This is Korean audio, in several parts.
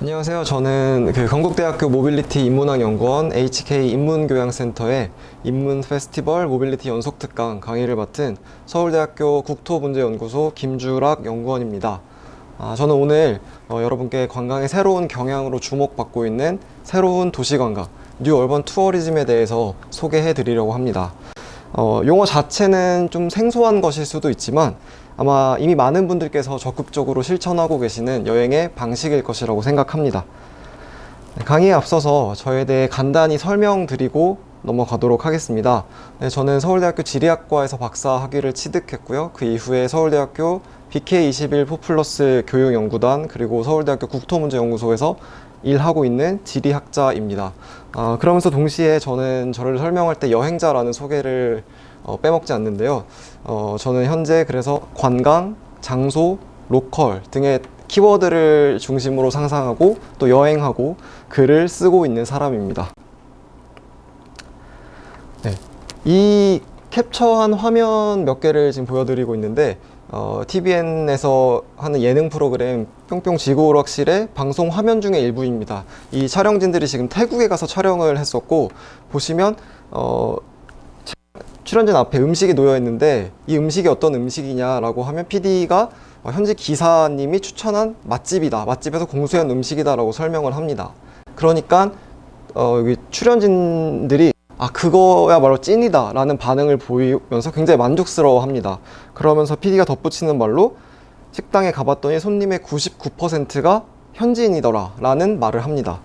안녕하세요. 저는 그 건국대학교 모빌리티 인문학 연구원 HK 인문교양센터의 인문 페스티벌 모빌리티 연속 특강 강의를 맡은 서울대학교 국토문제연구소 김주락 연구원입니다. 아, 저는 오늘 어, 여러분께 관광의 새로운 경향으로 주목받고 있는 새로운 도시관광, 뉴 얼번 투어리즘에 대해서 소개해 드리려고 합니다. 어, 용어 자체는 좀 생소한 것일 수도 있지만 아마 이미 많은 분들께서 적극적으로 실천하고 계시는 여행의 방식일 것이라고 생각합니다. 네, 강의에 앞서서 저에 대해 간단히 설명드리고 넘어가도록 하겠습니다. 네, 저는 서울대학교 지리학과에서 박사 학위를 취득했고요. 그 이후에 서울대학교 BK21 포플러스 교육연구단 그리고 서울대학교 국토문제연구소에서 일하고 있는 지리학자입니다. 아, 그러면서 동시에 저는 저를 설명할 때 여행자라는 소개를 어, 빼먹지 않는데요. 어, 저는 현재 그래서 관광, 장소, 로컬 등의 키워드를 중심으로 상상하고 또 여행하고 글을 쓰고 있는 사람입니다. 네. 이 캡처한 화면 몇 개를 지금 보여드리고 있는데 어, TVN에서 하는 예능 프로그램 뿅뿅 지구 오락실의 방송 화면 중의 일부입니다. 이 촬영진들이 지금 태국에 가서 촬영을 했었고 보시면 어, 출연진 앞에 음식이 놓여 있는데 이 음식이 어떤 음식이냐라고 하면 PD가 어, 현지 기사님이 추천한 맛집이다. 맛집에서 공수한 음식이다라고 설명을 합니다. 그러니까 어, 여기 출연진들이 아 그거야말로 찐이다라는 반응을 보이면서 굉장히 만족스러워합니다. 그러면서 PD가 덧붙이는 말로 식당에 가봤더니 손님의 99%가 현지인이더라라는 말을 합니다.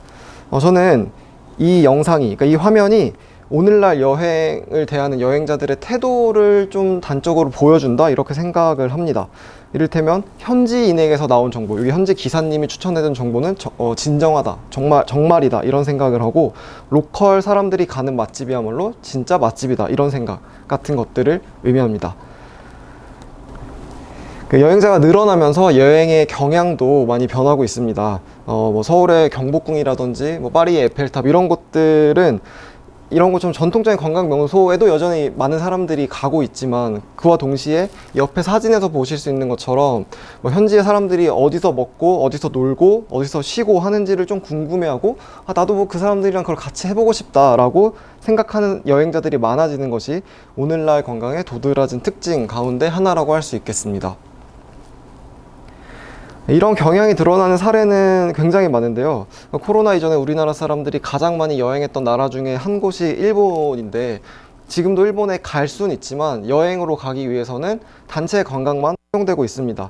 어, 저는 이 영상이, 그러니까 이 화면이 오늘날 여행을 대하는 여행자들의 태도를 좀 단적으로 보여준다 이렇게 생각을 합니다. 이를테면 현지인에게서 나온 정보, 여기 현지 기사님이 추천해준 정보는 저- 어, 진정하다, 정말 정말이다 이런 생각을 하고 로컬 사람들이 가는 맛집이야말로 진짜 맛집이다 이런 생각 같은 것들을 의미합니다. 그 여행자가 늘어나면서 여행의 경향도 많이 변하고 있습니다. 어, 뭐 서울의 경복궁이라든지 뭐 파리의 에펠탑 이런 곳들은 이런 것좀 전통적인 관광 명소에도 여전히 많은 사람들이 가고 있지만 그와 동시에 옆에 사진에서 보실 수 있는 것처럼 뭐 현지의 사람들이 어디서 먹고 어디서 놀고 어디서 쉬고 하는지를 좀 궁금해하고 아 나도 뭐 그 사람들이랑 그걸 같이 해보고 싶다라고 생각하는 여행자들이 많아지는 것이 오늘날 관광의 도드라진 특징 가운데 하나라고 할 수 있겠습니다. 이런 경향이 드러나는 사례는 굉장히 많은데요. 코로나 이전에 우리나라 사람들이 가장 많이 여행했던 나라 중에 한 곳이 일본인데 지금도 일본에 갈 수는 있지만 여행으로 가기 위해서는 단체 관광만 허용되고 있습니다.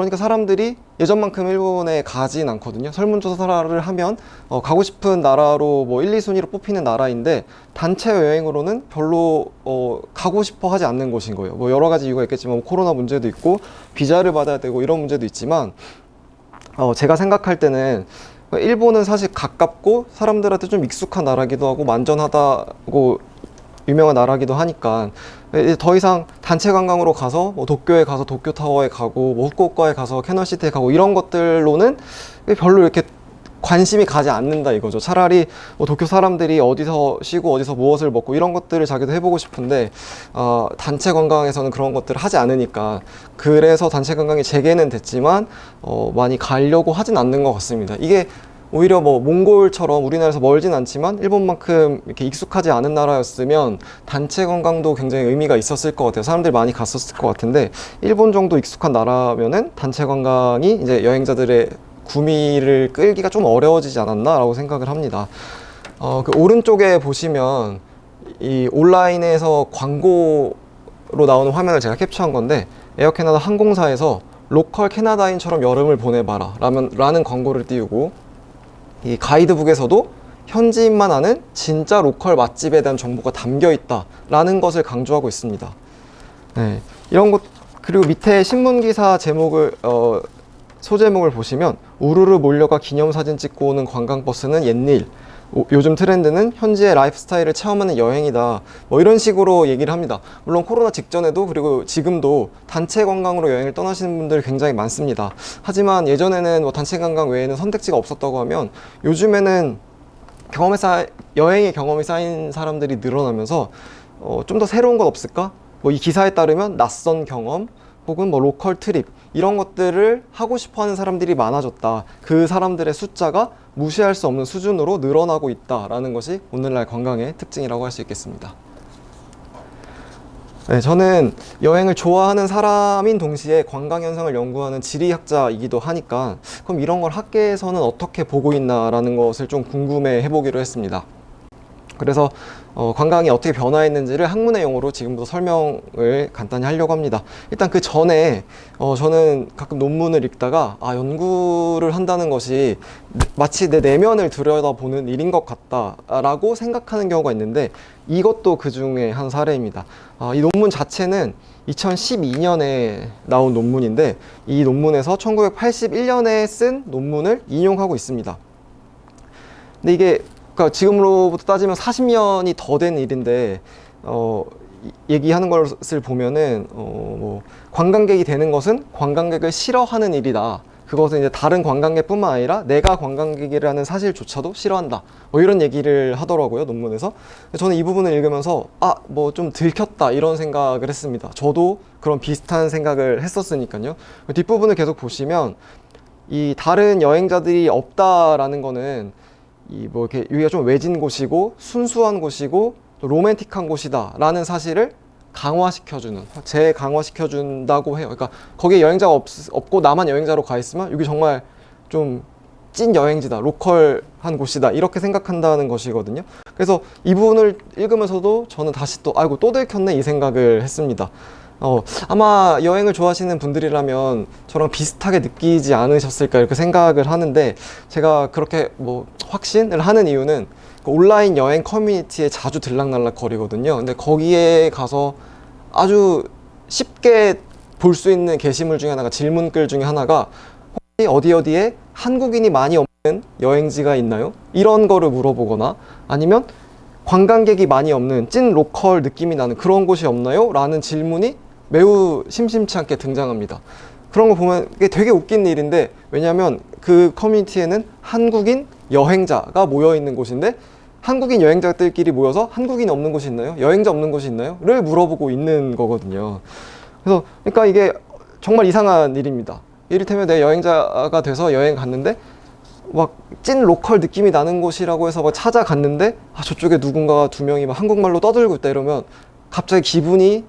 그러니까 사람들이 예전만큼 일본에 가진 않거든요. 설문조사를 하면 어, 가고 싶은 나라로 뭐 1, 2순위로 뽑히는 나라인데 단체 여행으로는 별로 어, 가고 싶어 하지 않는 곳인 거예요. 뭐 여러 가지 이유가 있겠지만 뭐 코로나 문제도 있고 비자를 받아야 되고 이런 문제도 있지만 어, 제가 생각할 때는 일본은 사실 가깝고 사람들한테 좀 익숙한 나라기도 하고 만전하다고 유명한 나라기도 하니까 이제 더 이상 단체 관광으로 가서 뭐 도쿄에 가서 도쿄 타워에 가고 뭐 후쿠오카에 가서 캐널시티에 가고 이런 것들로는 별로 이렇게 관심이 가지 않는다 이거죠. 차라리 뭐 도쿄 사람들이 어디서 쉬고 어디서 무엇을 먹고 이런 것들을 자기도 해보고 싶은데 어, 단체 관광에서는 그런 것들을 하지 않으니까 그래서 단체 관광이 재개는 됐지만 어, 많이 가려고 하진 않는 것 같습니다. 이게 오히려 뭐 몽골처럼 우리나라에서 멀진 않지만 일본만큼 이렇게 익숙하지 않은 나라였으면 단체 관광도 굉장히 의미가 있었을 것 같아요. 사람들이 많이 갔었을 것 같은데 일본 정도 익숙한 나라면은 단체 관광이 이제 여행자들의 구미를 끌기가 좀 어려워지지 않았나라고 생각을 합니다. 어, 그 오른쪽에 보시면 이 온라인에서 광고로 나오는 화면을 제가 캡처한 건데 에어 캐나다 항공사에서 로컬 캐나다인처럼 여름을 보내봐라 라는 광고를 띄우고 이 가이드북에서도 현지인만 아는 진짜 로컬 맛집에 대한 정보가 담겨 있다라는 것을 강조하고 있습니다. 네, 이런 것 그리고 밑에 신문 기사 제목을 어, 소제목을 보시면 우르르 몰려가 기념사진 찍고 오는 관광버스는 옛일 오- 요즘 트렌드는 현지의 라이프 스타일을 체험하는 여행이다. 뭐 이런 식으로 얘기를 합니다. 물론 코로나 직전에도 그리고 지금도 단체 관광으로 여행을 떠나시는 분들 굉장히 많습니다. 하지만 예전에는 뭐 단체 관광 외에는 선택지가 없었다고 하면 요즘에는 경험에 쌓 여행의 경험이 쌓인 사람들이 늘어나면서 어, 좀 더 새로운 것 없을까? 뭐 이 기사에 따르면 낯선 경험, 혹은 뭐 로컬 트립 이런 것들을 하고 싶어 하는 사람들이 많아졌다. 그 사람들의 숫자가 무시할 수 없는 수준으로 늘어나고 있다라는 것이 오늘날 관광의 특징이라고 할 수 있겠습니다. 네, 저는 여행을 좋아하는 사람인 동시에 관광 현상을 연구하는 지리학자이기도 하니까 그럼 이런 걸 학계에서는 어떻게 보고 있나라는 것을 좀 궁금해 해보기로 했습니다. 그래서 어, 관광이 어떻게 변화했는지를 학문의 용어로 지금부터 설명을 간단히 하려고 합니다. 일단 그 전에 어, 저는 가끔 논문을 읽다가 아 연구를 한다는 것이 마치 내 내면을 들여다보는 일인 것 같다라고 생각하는 경우가 있는데 이것도 그 중에 한 사례입니다. 아, 이 논문 자체는 2012년에 나온 논문인데 이 논문에서 1981년에 쓴 논문을 인용하고 있습니다. 근데 이게 그러니까 지금으로부터 따지면 40년이 더 된 일인데 어 이- 얘기하는 것을 보면은 어 뭐 관광객이 되는 것은 관광객을 싫어하는 일이다. 그것은 이제 다른 관광객뿐만 아니라 내가 관광객이라는 사실조차도 싫어한다. 뭐 이런 얘기를 하더라고요 논문에서. 저는 이 부분을 읽으면서 아 뭐 좀 들켰다 이런 생각을 했습니다. 저도 그런 비슷한 생각을 했었으니까요. 뒷부분을 계속 보시면 이 다른 여행자들이 없다라는 거는 이 뭐 이렇게 여기가 좀 외진 곳이고 순수한 곳이고 또 로맨틱한 곳이다라는 사실을 강화시켜주는 재강화시켜준다고 해요. 그러니까 거기에 여행자가 없, 없고 나만 여행자로 가 있으면 여기 정말 좀 찐 여행지다, 로컬한 곳이다 이렇게 생각한다는 것이거든요. 그래서 이 부분을 읽으면서도 저는 다시 또 아이고 또 들켰네 이 생각을 했습니다. 어, 아마 여행을 좋아하시는 분들이라면 저랑 비슷하게 느끼지 않으셨을까 이렇게 생각을 하는데 제가 그렇게 뭐 확신을 하는 이유는 그 온라인 여행 커뮤니티에 자주 들락날락 거리거든요. 근데 거기에 가서 아주 쉽게 볼 수 있는 게시물 중에 하나가 질문글 중에 하나가 혹시 어디 어디에 한국인이 많이 없는 여행지가 있나요? 이런 거를 물어보거나 아니면 관광객이 많이 없는 찐 로컬 느낌이 나는 그런 곳이 없나요? 라는 질문이 매우 심심치 않게 등장합니다. 그런 거 보면 이게 되게 웃긴 일인데 왜냐하면 그 커뮤니티에는 한국인 여행자가 모여 있는 곳인데 한국인 여행자들끼리 모여서 한국인 없는 곳이 있나요? 여행자 없는 곳이 있나요? 를 물어보고 있는 거거든요. 그래서 그러니까 이게 정말 이상한 일입니다. 이를테면 내 여행자가 돼서 여행 갔는데 막 찐 로컬 느낌이 나는 곳이라고 해서 막 찾아갔는데 아 저쪽에 누군가 두 명이 막 한국말로 떠들고 있다 이러면 갑자기 기분이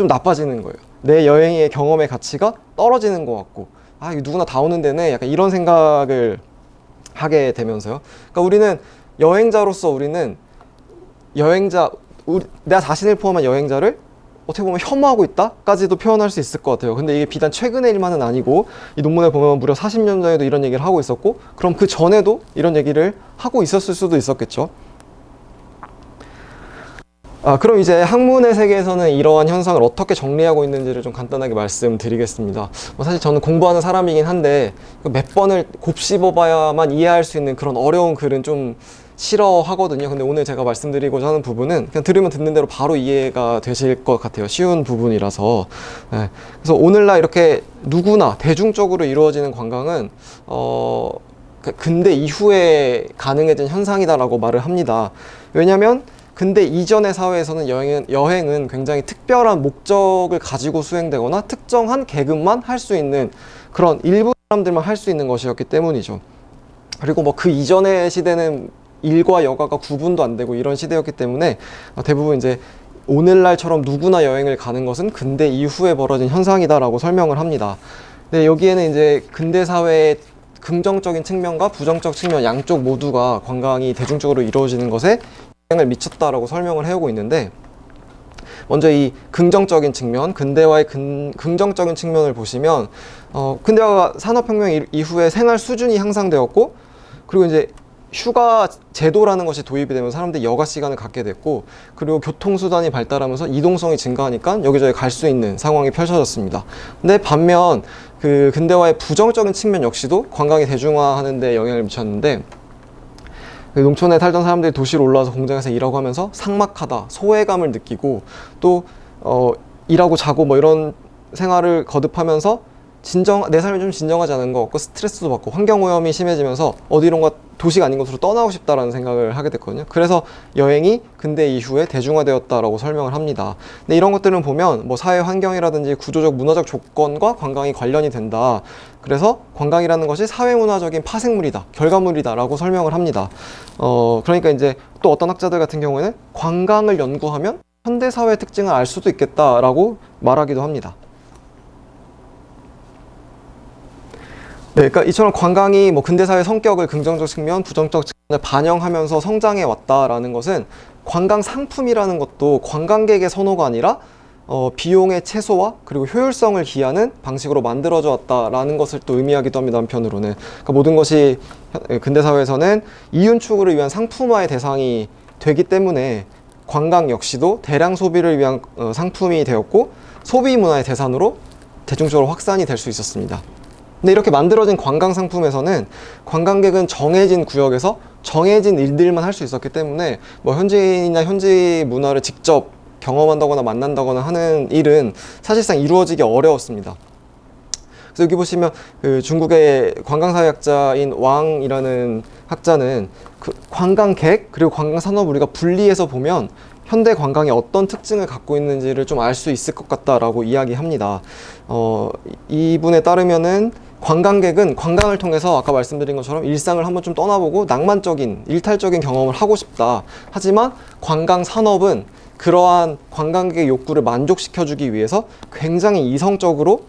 좀 나빠지는 거예요. 내 여행의 경험의 가치가 떨어지는 것 같고 아 이거 누구나 다 오는 데네 약간 이런 생각을 하게 되면서요. 그러니까 우리는 여행자로서 우리는 여행자 우리, 내가 자신을 포함한 여행자를 어떻게 보면 혐오하고 있다까지도 표현할 수 있을 것 같아요. 근데 이게 비단 최근의 일만은 아니고 이 논문에 보면 무려 40년 전에도 이런 얘기를 하고 있었고 그럼 그 전에도 이런 얘기를 하고 있었을 수도 있었겠죠. 아, 그럼 이제 학문의 세계에서는 이러한 현상을 어떻게 정리하고 있는지를 좀 간단하게 말씀드리겠습니다. 뭐 사실 저는 공부하는 사람이긴 한데 그몇 번을 곱씹어봐야만 이해할 수 있는 그런 어려운 글은 좀 싫어하거든요. 근데 오늘 제가 말씀드리고자 하는 부분은 그냥 들으면 듣는 대로 바로 이해가 되실 것 같아요. 쉬운 부분이라서. 네. 그래서 오늘날 이렇게 누구나 대중적으로 이루어지는 관광은 어, 그 근대 이후에 가능해진 현상이다라고 말을 합니다. 왜냐하면 근데 이전의 사회에서는 여행은, 여행은 굉장히 특별한 목적을 가지고 수행되거나 특정한 계급만 할 수 있는 그런 일부 사람들만 할 수 있는 것이었기 때문이죠. 그리고 뭐 그 이전의 시대는 일과 여가가 구분도 안 되고 이런 시대였기 때문에 어, 대부분 이제 오늘날처럼 누구나 여행을 가는 것은 근대 이후에 벌어진 현상이다라고 설명을 합니다. 근데 여기에는 이제 근대 사회의 긍정적인 측면과 부정적 측면 양쪽 모두가 관광이 대중적으로 이루어지는 것에 영향을 미쳤다라고 설명을 해오고 있는데 먼저 이 긍정적인 측면, 근대화의 근, 긍정적인 측면을 보시면 어, 근대화 산업혁명 이- 이후에 생활 수준이 향상되었고 그리고 이제 휴가 제도라는 것이 도입이 되면 사람들이 여가 시간을 갖게 됐고 그리고 교통수단이 발달하면서 이동성이 증가하니까 여기저기 갈 수 있는 상황이 펼쳐졌습니다. 근데 반면 그 근대화의 부정적인 측면 역시도 관광이 대중화하는 데 영향을 미쳤는데 그 농촌에 살던 사람들이 도시로 올라와서 공장에서 일하고 하면서 삭막하다, 소외감을 느끼고 또 어, 일하고 자고 뭐 이런 생활을 거듭하면서 진정 내 삶이 좀 진정하지 않은 것 같고 스트레스도 받고 환경 오염이 심해지면서 어디론가 도시가 아닌 곳으로 떠나고 싶다라는 생각을 하게 됐거든요. 그래서 여행이 근대 이후에 대중화되었다라고 설명을 합니다. 근데 이런 것들은 보면 뭐 사회 환경이라든지 구조적 문화적 조건과 관광이 관련이 된다. 그래서 관광이라는 것이 사회 문화적인 파생물이다, 결과물이다라고 설명을 합니다. 어 그러니까 이제 또 어떤 학자들 같은 경우에는 관광을 연구하면 현대 사회의 특징을 알 수도 있겠다라고 말하기도 합니다. 네, 그러니까 이처럼 관광이 뭐 근대사회 성격을 긍정적 측면, 부정적 측면을 반영하면서 성장해 왔다라는 것은 관광 상품이라는 것도 관광객의 선호가 아니라 어, 비용의 최소화 그리고 효율성을 기하는 방식으로 만들어져 왔다라는 것을 또 의미하기도 합니다. 한편으로는 그러니까 모든 것이 현- 근대 사회에서는 이윤 추구를 위한 상품화의 대상이 되기 때문에 관광 역시도 대량 소비를 위한 어, 상품이 되었고 소비 문화의 대상으로 대중적으로 확산이 될 수 있었습니다. 근데 이렇게 만들어진 관광 상품에서는 관광객은 정해진 구역에서 정해진 일들만 할 수 있었기 때문에 뭐 현지인이나 현지 문화를 직접 경험한다거나 만난다거나 하는 일은 사실상 이루어지기 어려웠습니다. 그래서 여기 보시면 그 중국의 관광사회학자인 왕이라는 학자는 그 관광객 그리고 관광산업 우리가 분리해서 보면 현대 관광이 어떤 특징을 갖고 있는지를 좀 알 수 있을 것 같다라고 이야기합니다. 어, 이분에 따르면은 관광객은 관광을 통해서 아까 말씀드린 것처럼 일상을 한번 좀 떠나보고 낭만적인 일탈적인 경험을 하고 싶다. 하지만 관광 산업은 그러한 관광객의 욕구를 만족시켜주기 위해서 굉장히 이성적으로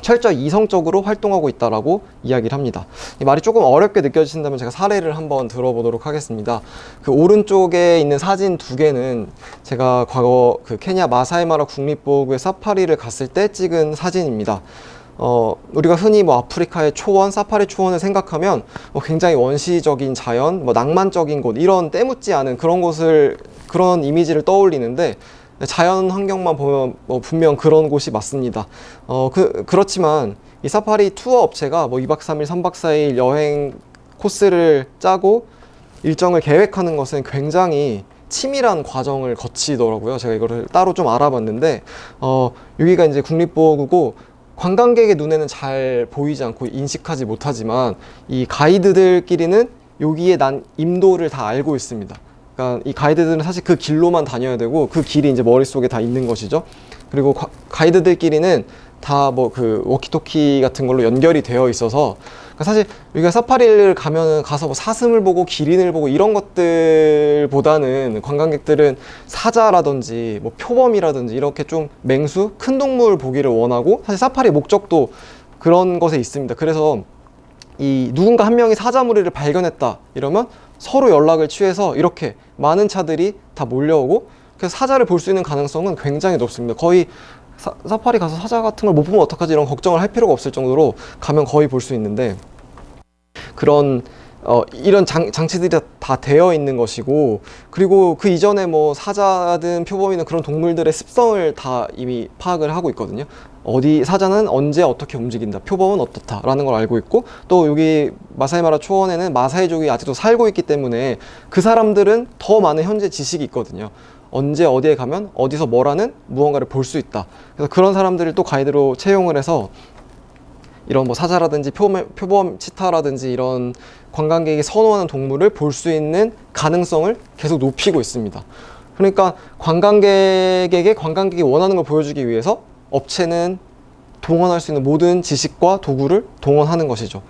철저히 이성적으로 활동하고 있다라고 이야기를 합니다. 이 말이 조금 어렵게 느껴지신다면 제가 사례를 한번 들어보도록 하겠습니다. 그 오른쪽에 있는 사진 두 개는 제가 과거 그 케냐 마사이마라 국립보호구의 사파리를 갔을 때 찍은 사진입니다. 어, 우리가 흔히 뭐 아프리카의 초원, 사파리 초원을 생각하면 뭐 굉장히 원시적인 자연, 뭐 낭만적인 곳, 이런 때묻지 않은 그런 곳을, 그런 이미지를 떠올리는데 자연 환경만 보면 뭐 분명 그런 곳이 맞습니다. 어, 그, 그렇지만 이 사파리 투어 업체가 뭐 2박 3일, 3박 4일 여행 코스를 짜고 일정을 계획하는 것은 굉장히 치밀한 과정을 거치더라고요. 제가 이거를 따로 좀 알아봤는데, 어, 여기가 이제 국립보호구고 관광객의 눈에는 잘 보이지 않고 인식하지 못하지만 이 가이드들끼리는 여기에 난 임도를 다 알고 있습니다. 그러니까 이 가이드들은 사실 그 길로만 다녀야 되고 그 길이 이제 머릿속에 다 있는 것이죠. 그리고 과- 가이드들끼리는 다 뭐 그 워키토키 같은 걸로 연결이 되어 있어서 그러니까 사실 우리가 사파리를 가면은 가서 뭐 사슴을 보고 기린을 보고 이런 것들보다는 관광객들은 사자라든지 뭐 표범이라든지 이렇게 좀 맹수 큰 동물 보기를 원하고 사실 사파리 목적도 그런 것에 있습니다. 그래서 이 누군가 한 명이 사자 무리를 발견했다 이러면 서로 연락을 취해서 이렇게 많은 차들이 다 몰려오고 그래서 사자를 볼 수 있는 가능성은 굉장히 높습니다. 거의 사, 사파리 가서 사자 같은 걸 못 보면 어떡하지 이런 걱정을 할 필요가 없을 정도로 가면 거의 볼 수 있는데 그런 어, 이런 장, 장치들이 다, 다 되어 있는 것이고 그리고 그 이전에 뭐 사자든 표범이든 그런 동물들의 습성을 다 이미 파악을 하고 있거든요. 어디 사자는 언제 어떻게 움직인다, 표범은 어떻다라는 걸 알고 있고 또 여기 마사이마라 초원에는 마사이족이 아직도 살고 있기 때문에 그 사람들은 더 많은 현재 지식이 있거든요. 언제 어디에 가면 어디서 뭐라는 무언가를 볼 수 있다. 그래서 그런 사람들을 또 가이드로 채용을 해서 이런 뭐 사자라든지 표범, 표범 치타라든지 이런 관광객이 선호하는 동물을 볼 수 있는 가능성을 계속 높이고 있습니다. 그러니까 관광객에게 관광객이 원하는 걸 보여주기 위해서 업체는 동원할 수 있는 모든 지식과 도구를 동원하는 것이죠.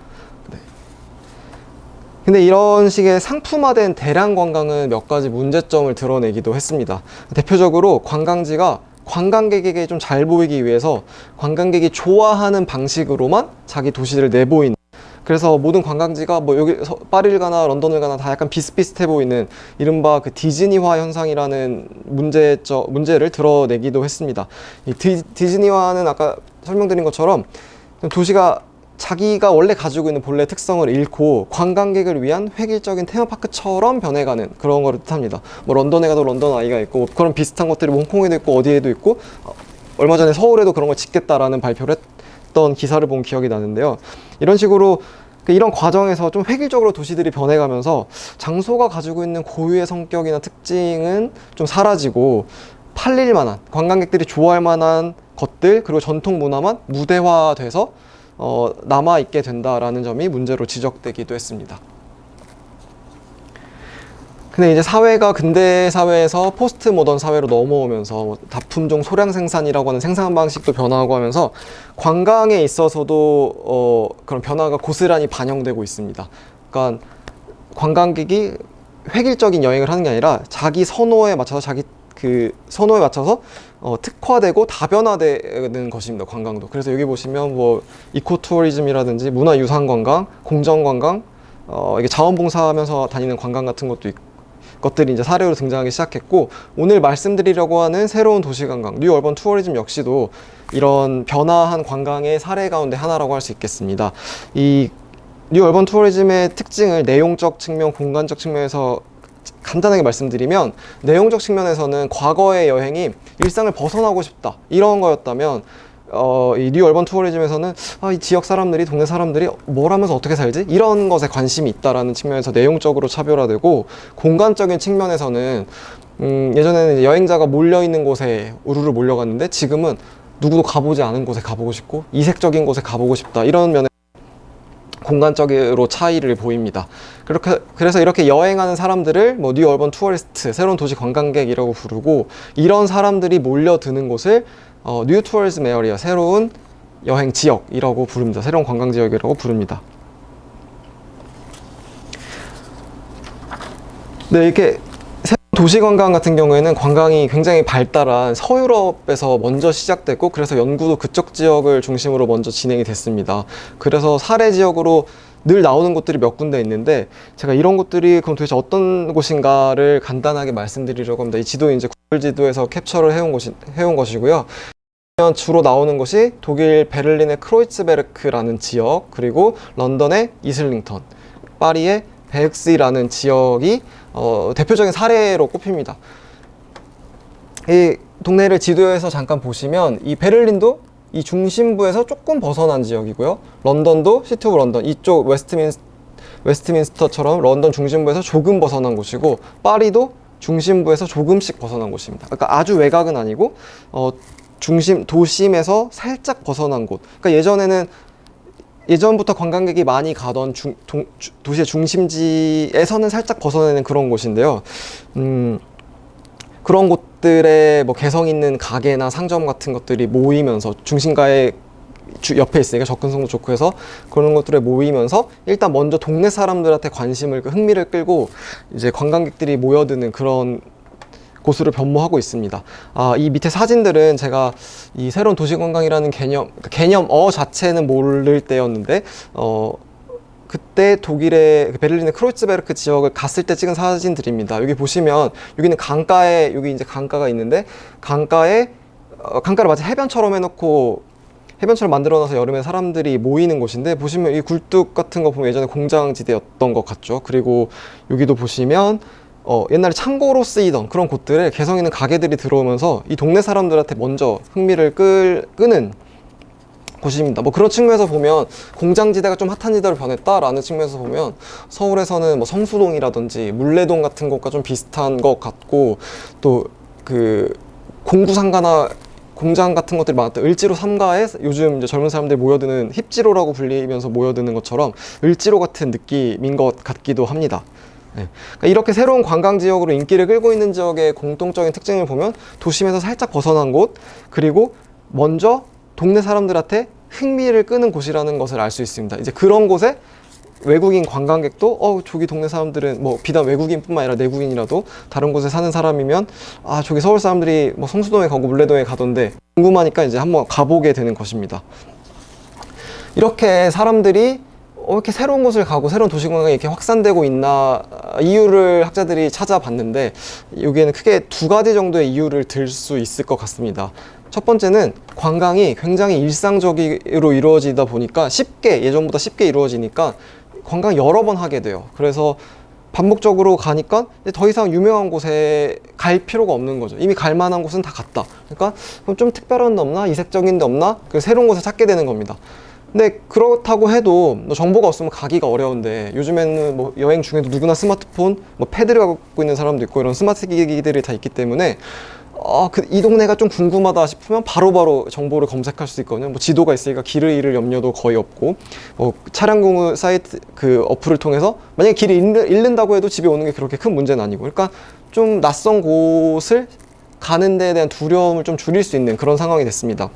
네. 근데 이런 식의 상품화된 대량 관광은 몇 가지 문제점을 드러내기도 했습니다. 대표적으로 관광지가 관광객에게 좀 잘 보이기 위해서 관광객이 좋아하는 방식으로만 자기 도시를 내보이는 그래서 모든 관광지가 뭐 여기 서- 파리를 가나 런던을 가나 다 약간 비슷비슷해 보이는 이른바 그 디즈니화 현상이라는 문제저 문제를 드러내기도 했습니다. 이 디, 디즈니화는 아까 설명드린 것처럼 좀 도시가 자기가 원래 가지고 있는 본래 특성을 잃고 관광객을 위한 획일적인 테마파크처럼 변해가는 그런 거를 뜻합니다. 뭐 런던에 가도 런던 아이가 있고 뭐 그런 비슷한 것들이 홍콩에도 있고 어디에도 있고 어, 얼마 전에 서울에도 그런 걸 짓겠다라는 발표를 했던 기사를 본 기억이 나는데요. 이런 식으로 그 이런 과정에서 좀 획일적으로 도시들이 변해가면서 장소가 가지고 있는 고유의 성격이나 특징은 좀 사라지고 팔릴 만한 관광객들이 좋아할 만한 것들 그리고 전통 문화만 무대화돼서 어, 남아 있게 된다라는 점이 문제로 지적되기도 했습니다. 근데 이제 사회가 근대 사회에서 포스트 모던 사회로 넘어오면서 뭐 다품종 소량 생산이라고 하는 생산 방식도 변화하고 하면서 관광에 있어서도 어, 그런 변화가 고스란히 반영되고 있습니다. 그러니까 관광객이 획일적인 여행을 하는 게 아니라 자기 선호에 맞춰서 자기 그 선호에 맞춰서 어, 특화되고 다변화되는 것입니다. 관광도. 그래서 여기 보시면 뭐 이코 투어리즘이라든지 문화유산 관광, 공정 관광, 어, 이게 자원봉사하면서 다니는 관광 같은 것도 있고. 것들이 이제 사례로 등장하기 시작했고 오늘 말씀드리려고 하는 새로운 도시관광 뉴 얼번 투어리즘 역시도 이런 변화한 관광의 사례 가운데 하나라고 할 수 있겠습니다. 이 뉴 얼번 투어리즘의 특징을 내용적 측면, 공간적 측면에서 간단하게 말씀드리면 내용적 측면에서는 과거의 여행이 일상을 벗어나고 싶다. 이런 거였다면 어, 이 뉴 얼번 투어리즘에서는 아, 이 지역 사람들이 동네 사람들이 뭘 하면서 어떻게 살지? 이런 것에 관심이 있다라는 측면에서 내용적으로 차별화되고 공간적인 측면에서는 음, 예전에는 여행자가 몰려 있는 곳에 우르르 몰려갔는데 지금은 누구도 가보지 않은 곳에 가보고 싶고 이색적인 곳에 가보고 싶다. 이런 면에 공간적으로 차이를 보입니다. 그렇게 그래서 이렇게 여행하는 사람들을 뭐 뉴 얼번 투어리스트, 새로운 도시 관광객이라고 부르고 이런 사람들이 몰려드는 곳을 어, 뉴 투어리즘 에어리어, 새로운 여행 지역이라고 부릅니다. 새로운 관광 지역이라고 부릅니다. 네, 이렇게 도시 관광 같은 경우에는 관광이 굉장히 발달한 서유럽에서 먼저 시작됐고 그래서 연구도 그쪽 지역을 중심으로 먼저 진행이 됐습니다. 그래서 사례 지역으로 늘 나오는 곳들이 몇 군데 있는데 제가 이런 곳들이 그럼 도대체 어떤 곳인가를 간단하게 말씀드리려고 합니다. 이 지도 이제 구글 지도에서 캡처를 해온 곳이 해온 것이고요. 주로 나오는 것이 독일 베를린의 크로이츠베르크라는 지역 그리고 런던의 이슬링턴, 파리의 베흑시라는 지역이 어, 대표적인 사례로 꼽힙니다. 이 동네를 지도에서 잠깐 보시면 이 베를린도 이 중심부에서 조금 벗어난 지역이고요. 런던도 시티 오브 런던 이쪽 웨스트민스 웨스트민스터처럼 런던 중심부에서 조금 벗어난 곳이고 파리도 중심부에서 조금씩 벗어난 곳입니다. 그러니까 아주 외곽은 아니고 어, 중심 도심에서 살짝 벗어난 곳. 그러니까 예전에는 예전부터 관광객이 많이 가던 중, 동, 주- 도시의 중심지에서는 살짝 벗어나는 그런 곳인데요. 음, 그런 곳들에 뭐 개성 있는 가게나 상점 같은 것들이 모이면서 중심가에 주 옆에 있으니까 접근성도 좋고 해서 그런 것들에 모이면서 일단 먼저 동네 사람들한테 관심을 그 흥미를 끌고 이제 관광객들이 모여드는 그런 곳으로 변모하고 있습니다. 아, 이 밑에 사진들은 제가 이 새로운 도시관광이라는 개념, 그러니까 개념어 자체는 모를 때였는데, 어, 그때 독일의 그 베를린의 크로이츠베르크 지역을 갔을 때 찍은 사진들입니다. 여기 보시면 여기는 강가에 여기 이제 강가가 있는데 강가에 어, 강가를 마치 해변처럼 해놓고 해변처럼 만들어놔서 여름에 사람들이 모이는 곳인데 보시면 이 굴뚝 같은 거 보면 예전에 공장지대였던 것 같죠. 그리고 여기도 보시면 어, 옛날에 창고로 쓰이던 그런 곳들에 개성 있는 가게들이 들어오면서 이 동네 사람들한테 먼저 흥미를 끌, 끄는 곳입니다. 뭐 그런 측면에서 보면 공장지대가 좀 핫한 지대로 변했다라는 측면에서 보면 서울에서는 뭐 성수동이라든지 물레동 같은 곳과 좀 비슷한 것 같고 또 그 공구상가나 공장 같은 것들이 많았던 을지로 삼가에 요즘 이제 젊은 사람들이 모여드는 힙지로라고 불리면서 모여드는 것처럼 을지로 같은 느낌인 것 같기도 합니다. 네. 그러니까 이렇게 새로운 관광 지역으로 인기를 끌고 있는 지역의 공통적인 특징을 보면 도심에서 살짝 벗어난 곳 그리고 먼저 동네 사람들한테 흥미를 끄는 곳이라는 것을 알 수 있습니다. 이제 그런 곳에 외국인 관광객도 어 저기 동네 사람들은 뭐 비단 외국인뿐만 아니라 내국인이라도 다른 곳에 사는 사람이면 아 저기 서울 사람들이 뭐 성수동에 가고 물레동에 가던데 궁금하니까 이제 한번 가보게 되는 것입니다. 이렇게 사람들이 어, 이렇게 새로운 곳을 가고 새로운 도시관광이 이렇게 확산되고 있나 아, 이유를 학자들이 찾아봤는데 여기에는 크게 두 가지 정도의 이유를 들 수 있을 것 같습니다. 첫 번째는 관광이 굉장히 일상적으로 이루어지다 보니까 쉽게 예전보다 쉽게 이루어지니까 관광 여러 번 하게 돼요. 그래서 반복적으로 가니까 더 이상 유명한 곳에 갈 필요가 없는 거죠. 이미 갈 만한 곳은 다 갔다. 그러니까 좀 특별한 데 없나? 이색적인 데 없나? 그 새로운 곳을 찾게 되는 겁니다. 근데 그렇다고 해도 뭐 정보가 없으면 가기가 어려운데 요즘에는 뭐 여행 중에도 누구나 스마트폰, 뭐 패드를 갖고 있는 사람도 있고 이런 스마트 기기들이 다 있기 때문에 어, 그, 이 동네가 좀 궁금하다 싶으면 바로 바로 정보를 검색할 수 있거든요. 뭐 지도가 있으니까 길을 잃을 염려도 거의 없고, 뭐 차량 공유 사이트 그 어플을 통해서 만약에 길을 잃는, 잃는다고 해도 집에 오는 게 그렇게 큰 문제는 아니고, 그러니까 좀 낯선 곳을 가는 데에 대한 두려움을 좀 줄일 수 있는 그런 상황이 됐습니다.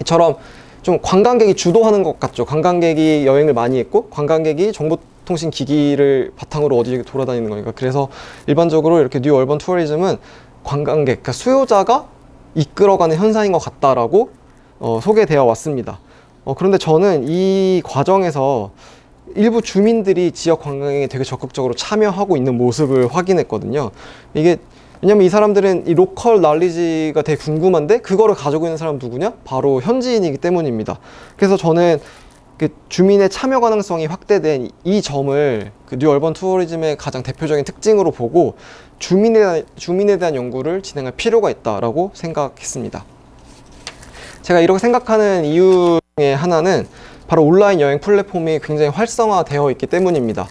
이처럼 좀 관광객이 주도하는 것 같죠. 관광객이 여행을 많이 했고 관광객이 정보 통신 기기를 바탕으로 어디 돌아다니는 거니까. 그래서 일반적으로 이렇게 뉴 얼번 투어리즘은 관광객, 그러니까 수요자가 이끌어가는 현상인 것 같다라고 어, 소개되어 왔습니다. 어, 그런데 저는 이 과정에서 일부 주민들이 지역 관광에 되게 적극적으로 참여하고 있는 모습을 확인했거든요. 이게 왜냐면 이 사람들은 이 로컬 날리지가 되게 궁금한데 그거를 가지고 있는 사람 누구냐? 바로 현지인이기 때문입니다. 그래서 저는 그 주민의 참여 가능성이 확대된 이 점을 그 뉴 얼번 투어리즘의 가장 대표적인 특징으로 보고 주민에 대한, 주민에 대한 연구를 진행할 필요가 있다라고 생각했습니다. 제가 이렇게 생각하는 이유 중에 하나는 바로 온라인 여행 플랫폼이 굉장히 활성화되어 있기 때문입니다.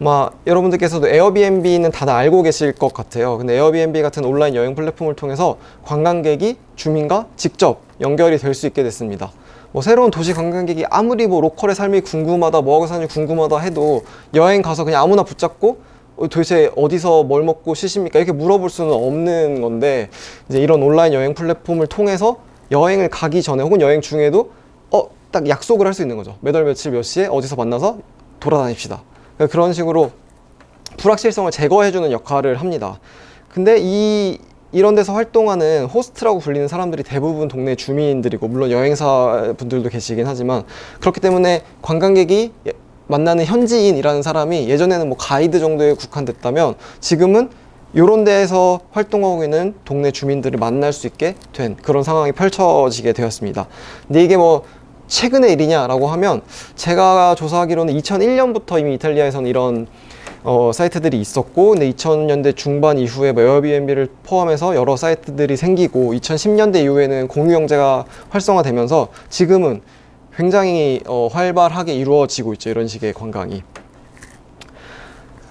아마 여러분들께서도 에어비앤비는 다들 알고 계실 것 같아요. 근데 에어비앤비 같은 온라인 여행 플랫폼을 통해서 관광객이 주민과 직접 연결이 될 수 있게 됐습니다. 뭐 새로운 도시 관광객이 아무리 뭐 로컬의 삶이 궁금하다, 뭐하고 사는지 궁금하다 해도 여행 가서 그냥 아무나 붙잡고 어, 도대체 어디서 뭘 먹고 쉬십니까? 이렇게 물어볼 수는 없는 건데 이제 이런 온라인 여행 플랫폼을 통해서 여행을 가기 전에 혹은 여행 중에도 어, 딱 약속을 할 수 있는 거죠. 몇월 며칠 몇 시에 어디서 만나서 돌아다닙시다. 그러니까 그런 식으로 불확실성을 제거해주는 역할을 합니다. 근데 이 이런 데서 활동하는 호스트라고 불리는 사람들이 대부분 동네 주민들이고 물론 여행사 분들도 계시긴 하지만 그렇기 때문에 관광객이 예- 만나는 현지인이라는 사람이 예전에는 뭐 가이드 정도에 국한됐다면 지금은 이런 데에서 활동하고 있는 동네 주민들을 만날 수 있게 된 그런 상황이 펼쳐지게 되었습니다. 근데 이게 뭐 최근의 일이냐라고 하면 제가 조사하기로는 2001년부터 이미 이탈리아에서는 이런 어, 사이트들이 있었고 근데 2000년대 중반 이후에 뭐 에어비앤비를 포함해서 여러 사이트들이 생기고 2010년대 이후에는 공유 경제가 활성화되면서 지금은 굉장히 어, 활발하게 이루어지고 있죠 이런 식의 관광이.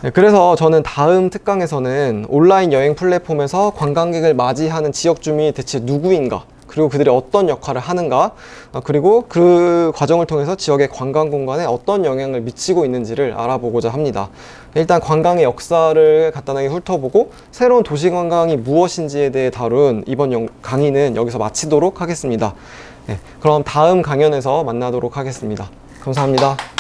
네, 그래서 저는 다음 특강에서는 온라인 여행 플랫폼에서 관광객을 맞이하는 지역 주민이 대체 누구인가 그리고 그들이 어떤 역할을 하는가 아, 그리고 그 과정을 통해서 지역의 관광 공간에 어떤 영향을 미치고 있는지를 알아보고자 합니다. 일단 관광의 역사를 간단하게 훑어보고 새로운 도시 관광이 무엇인지에 대해 다룬 이번 영- 강의는 여기서 마치도록 하겠습니다. 네, 그럼 다음 강연에서 만나도록 하겠습니다. 감사합니다.